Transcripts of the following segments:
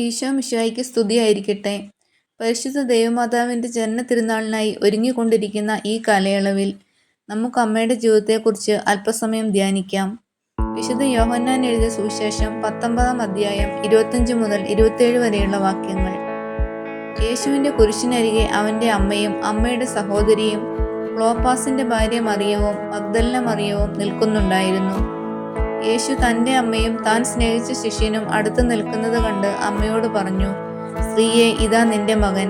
ഈശോ മിഷായിക്ക് സ്തുതിയായിരിക്കട്ടെ. പരിശുദ്ധ ദേവമാതാവിന്റെ ജനന തിരുനാളിനായി ഒരുങ്ങിക്കൊണ്ടിരിക്കുന്ന ഈ കാലയളവിൽ നമുക്ക് അമ്മയുടെ ജീവിതത്തെക്കുറിച്ച് അല്പസമയം ധ്യാനിക്കാം. വിശുദ്ധ യോഹന്നാൻ എഴുതിയ സുവിശേഷം പത്തൊമ്പതാം അധ്യായം ഇരുപത്തഞ്ച് മുതൽ ഇരുപത്തേഴ് വരെയുള്ള വാക്യങ്ങൾ. യേശുവിന്റെ കുരിശിനരികെ അവന്റെ അമ്മയും അമ്മയുടെ സഹോദരിയും ക്ലോപ്പാസിന്റെ ഭാര്യ മറിയവും മഗ്ദലിന മറിയവും നിൽക്കുന്നുണ്ടായിരുന്നു. യേശു തന്റെ അമ്മയും താൻ സ്നേഹിച്ച ശിഷ്യനും അടുത്തു നിൽക്കുന്നത് കണ്ട് അമ്മയോട് പറഞ്ഞു സ്ത്രീയെ ഇതാ നിന്റെ മകൻ.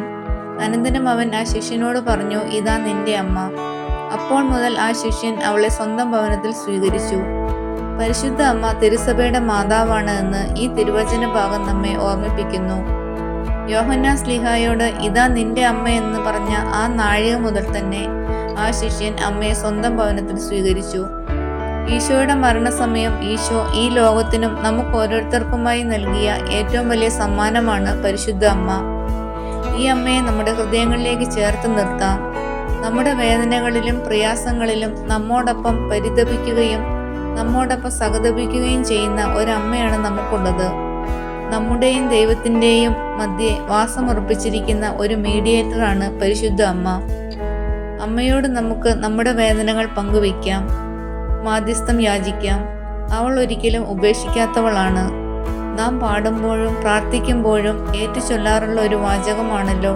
അനന്തരം അവൻ ആ ശിഷ്യനോട് പറഞ്ഞു ഇതാ നിന്റെ അമ്മ. അപ്പോൾ മുതൽ ആ ശിഷ്യൻ അവളെ സ്വന്തം ഭവനത്തിൽ സ്വീകരിച്ചു. പരിശുദ്ധ അമ്മ തിരുസഭയുടെ മാതാവാണ് എന്ന് ഈ തിരുവചന ഭാഗം നമ്മെ ഓർമ്മിപ്പിക്കുന്നു. യോഹന്ന സ്ലിഹായോട് ഇതാ നിന്റെ അമ്മ എന്ന് പറഞ്ഞ ആ നാഴിക മുതൽ തന്നെ ആ ശിഷ്യൻ അമ്മയെ സ്വന്തം ഭവനത്തിൽ സ്വീകരിച്ചു. ഈശോയുടെ മരണസമയം ഈശോ ഈ ലോകത്തിനും നമുക്ക് ഓരോരുത്തർക്കുമായി നൽകിയ ഏറ്റവും വലിയ സമ്മാനമാണ് പരിശുദ്ധ അമ്മ. ഈ അമ്മയെ നമ്മുടെ ഹൃദയങ്ങളിലേക്ക് ചേർത്ത് നിർത്താം. നമ്മുടെ വേദനകളിലും പ്രയാസങ്ങളിലും നമ്മോടൊപ്പം പരിതപിക്കുകയും നമ്മോടൊപ്പം സഹതപിക്കുകയും ചെയ്യുന്ന ഒരമ്മയാണ് നമുക്കുള്ളത്. നമ്മുടെയും ദൈവത്തിന്റെയും മധ്യേ വാസമുറപ്പിച്ചിരിക്കുന്ന ഒരു മീഡിയേറ്ററാണ് പരിശുദ്ധ അമ്മ. അമ്മയോട് നമുക്ക് നമ്മുടെ വേദനകൾ പങ്കുവയ്ക്കാം. മാധ്യസ്ഥം യാചിക്കാം. അവൾ ഒരിക്കലും ഉപേക്ഷിക്കാത്തവളാണ്. നാം പാടുമ്പോഴും പ്രാർത്ഥിക്കുമ്പോഴും ഏറ്റുചൊല്ലാറുള്ള ഒരു വാചകമാണല്ലോ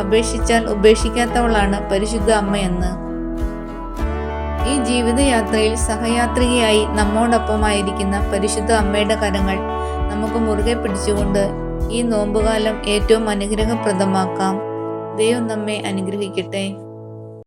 അപേക്ഷിച്ചാൽ ഉപേക്ഷിക്കാത്തവളാണ് പരിശുദ്ധ അമ്മയെന്ന് ഈ ജീവിതയാത്രയിൽ സഹയാത്രികയായി നമ്മോടൊപ്പമായിരിക്കുന്ന പരിശുദ്ധ അമ്മയുടെ കരങ്ങൾ നമുക്ക് മുറുകെ പിടിച്ചുകൊണ്ട് ഈ നോമ്പുകാലം ഏറ്റവും അനുഗ്രഹപ്രദമാക്കാം. ദൈവം നമ്മെ അനുഗ്രഹിക്കട്ടെ.